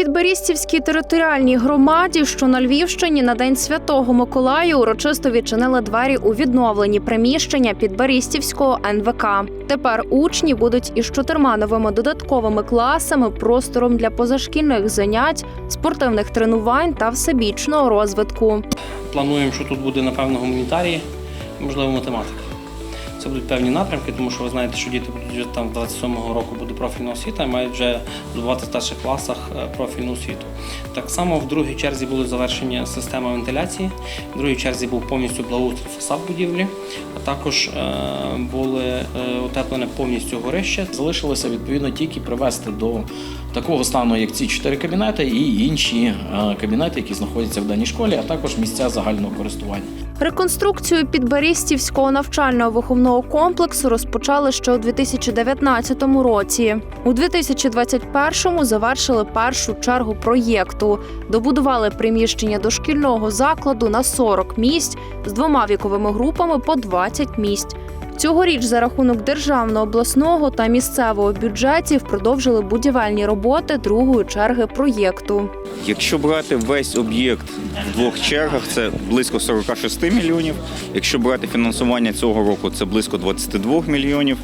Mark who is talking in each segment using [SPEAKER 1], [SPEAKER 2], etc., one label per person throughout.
[SPEAKER 1] Підберістівській територіальній громаді, що на Львівщині на День Святого Миколая урочисто відчинили двері у відновлені приміщення Підберістівського НВК. Тепер учні будуть із чотирма новими додатковими класами, простором для позашкільних занять, спортивних тренувань та всебічного розвитку.
[SPEAKER 2] Плануємо, що тут буде напевно гуманітарії, можливо, математика. Це будуть певні напрямки, тому що ви знаєте, що діти будуть вже там 27-го року буде профільна освіта і мають вже здобувати в старших класах е, профільну освіту. Так само в другій черзі були завершення системи вентиляції, в другій черзі був повністю благоустрій фасад будівлі, а також е, були е, утеплене повністю горище.
[SPEAKER 3] Залишилося відповідно тільки привести до такого стану, як ці чотири кабінети, і інші кабінети, які знаходяться в даній школі, а також місця загального користування.
[SPEAKER 1] Реконструкцію Підберістівського навчально-виховного комплексу розпочали ще у 2019 році. У 2021-му завершили першу чергу проєкту. Добудували приміщення дошкільного закладу на 40 місць з двома віковими групами по 20 місць. Цьогоріч за рахунок державного, обласного та місцевого бюджетів продовжили будівельні роботи другої черги проєкту.
[SPEAKER 4] Якщо брати весь об'єкт в двох чергах, це близько 46 мільйонів. Якщо брати фінансування цього року, це близько 22 мільйонів.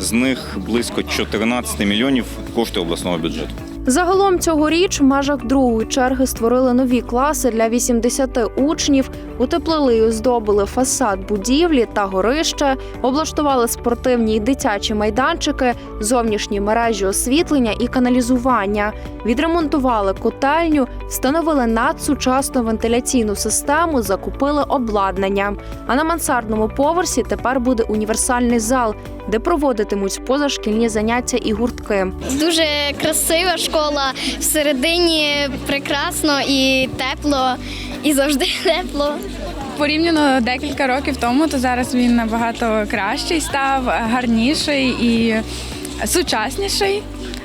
[SPEAKER 4] З них близько 14 мільйонів кошти обласного бюджету.
[SPEAKER 1] Загалом цьогоріч в межах другої черги створили нові класи для 80 учнів, утеплили і оздобили фасад будівлі та горище, облаштували спортивні і дитячі майданчики, зовнішні мережі освітлення і каналізування, відремонтували котельню, встановили надсучасну вентиляційну систему, закупили обладнання. А на мансардному поверсі тепер буде універсальний зал, де проводитимуть позашкільні заняття і гуртки.
[SPEAKER 5] Дуже красива школа. Всередині прекрасно і тепло, і завжди тепло.
[SPEAKER 6] Порівняно декілька років тому, то зараз він набагато кращий став, гарніший і сучасніший.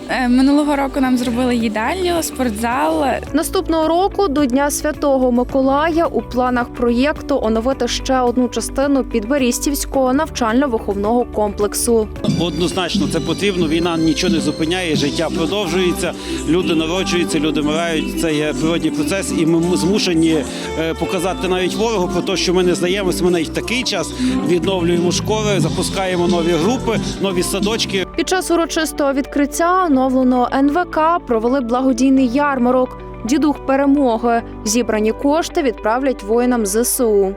[SPEAKER 6] Е, Минулого року нам зробили їдальню, спортзал.
[SPEAKER 1] Наступного року до Дня Святого Миколая у планах проєкту оновити ще одну частину Підберістівського навчально-виховного комплексу.
[SPEAKER 7] Однозначно це потрібно. Війна нічого не зупиняє, життя продовжується, люди народжуються, люди вмирають. Це є природній процес, і ми змушені е, показати навіть ворогу про те, що ми не здаємося. Ми навіть в такий час відновлюємо школи, запускаємо нові групи, нові садочки.
[SPEAKER 1] Під час урочистого відкриття оновленого НВК провели благодійний ярмарок. Дідух перемоги. Зібрані кошти відправлять воїнам ЗСУ.